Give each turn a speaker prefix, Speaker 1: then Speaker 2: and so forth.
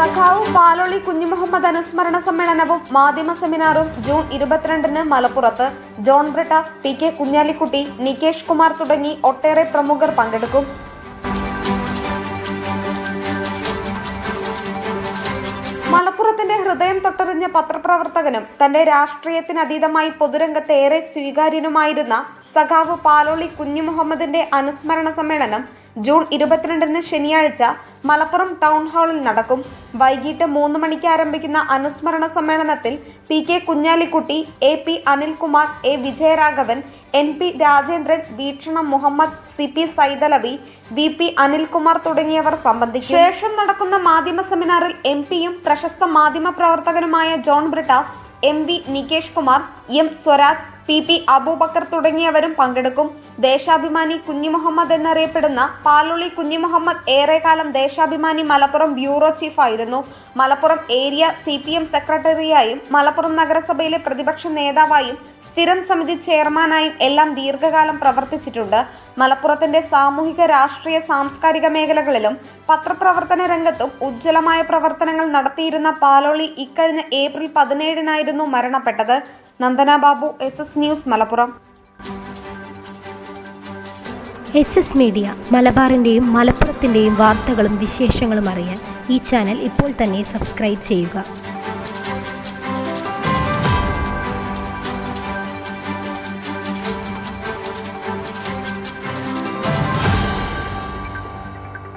Speaker 1: സഖാവ് പാലോളി കുഞ്ഞുമുഹമ്മദ് അനുസ്മരണ സമ്മേളനവും മാധ്യമ സെമിനാറും ജൂൺ ഇരുപത്തിരണ്ടിന് മലപ്പുറത്ത്. John Brittas P K Kunhalikutty Nikesh Kumar തുടങ്ങി ഒട്ടേറെ പ്രമുഖർ പങ്കെടുക്കും. മലപ്പുറത്തിന്റെ ഹൃദയം തൊട്ടറിഞ്ഞ പത്രപ്രവർത്തകനും തന്റെ രാഷ്ട്രീയത്തിനതീതമായി പൊതുരംഗത്ത് ഏറെ സ്വീകാര്യനുമായിരുന്ന സഖാവ് പാലോളി കുഞ്ഞുമുഹമ്മദിന്റെ അനുസ്മരണ സമ്മേളനം ജൂൺ ഇരുപത്തിരണ്ടിന് ശനിയാഴ്ച മലപ്പുറം ടൗൺ ഹാളിൽ നടക്കും. വൈകിട്ട് മൂന്ന് മണിക്ക് ആരംഭിക്കുന്ന അനുസ്മരണ സമ്മേളനത്തിൽ P K Kunhalikutty A P Anilkumar A Vijayaraghavan N P Rajendran Veekshanam Muhammad C P Saithalavi V P Anilkumar തുടങ്ങിയവർ സംബന്ധിച്ചു ശേഷം നടക്കുന്ന മാധ്യമ സെമിനാറിൽ എം പിയും പ്രശസ്ത മാധ്യമ പ്രവർത്തകനുമായ John Brittas M V Nikesh Kumar M Swaraj P P Abubacker തുടങ്ങിയവരും പങ്കെടുക്കും. ദേശാഭിമാനി കുഞ്ഞിമുഹമ്മദ് എന്നറിയപ്പെടുന്ന പാലുളി കുഞ്ഞിമുഹമ്മദ് ഏറെക്കാലം Deshabhimani Malappuram bureau ചീഫായിരുന്നു. Malappuram area C P M സെക്രട്ടറിയായും Malappuram നഗരസഭയിലെ പ്രതിപക്ഷ നേതാവായും സ്ഥിരം സമിതി ചെയർമാനായും എല്ലാം ദീർഘകാലം പ്രവർത്തിച്ചിട്ടുണ്ട്. മലപ്പുറത്തിന്റെ സാമൂഹിക രാഷ്ട്രീയ സാംസ്കാരിക മേഖലകളിലും പത്രപ്രവർത്തന രംഗത്തും ഉജ്ജ്വലമായ പ്രവർത്തനങ്ങൾ നടത്തിയിരുന്ന പാലോളി ഇക്കഴിഞ്ഞ ഏപ്രിൽ പതിനേഴിനായിരുന്നു മരണപ്പെട്ടത്. Nandana Babu S S news Malappuram.
Speaker 2: S S media മലബാറിന്റെയും മലപ്പുറത്തിന്റെയും വാർത്തകളും വിശേഷങ്ങളും അറിയാൻ ഈ ചാനൽ ഇപ്പോൾ തന്നെ സബ്സ്ക്രൈബ് ചെയ്യുക.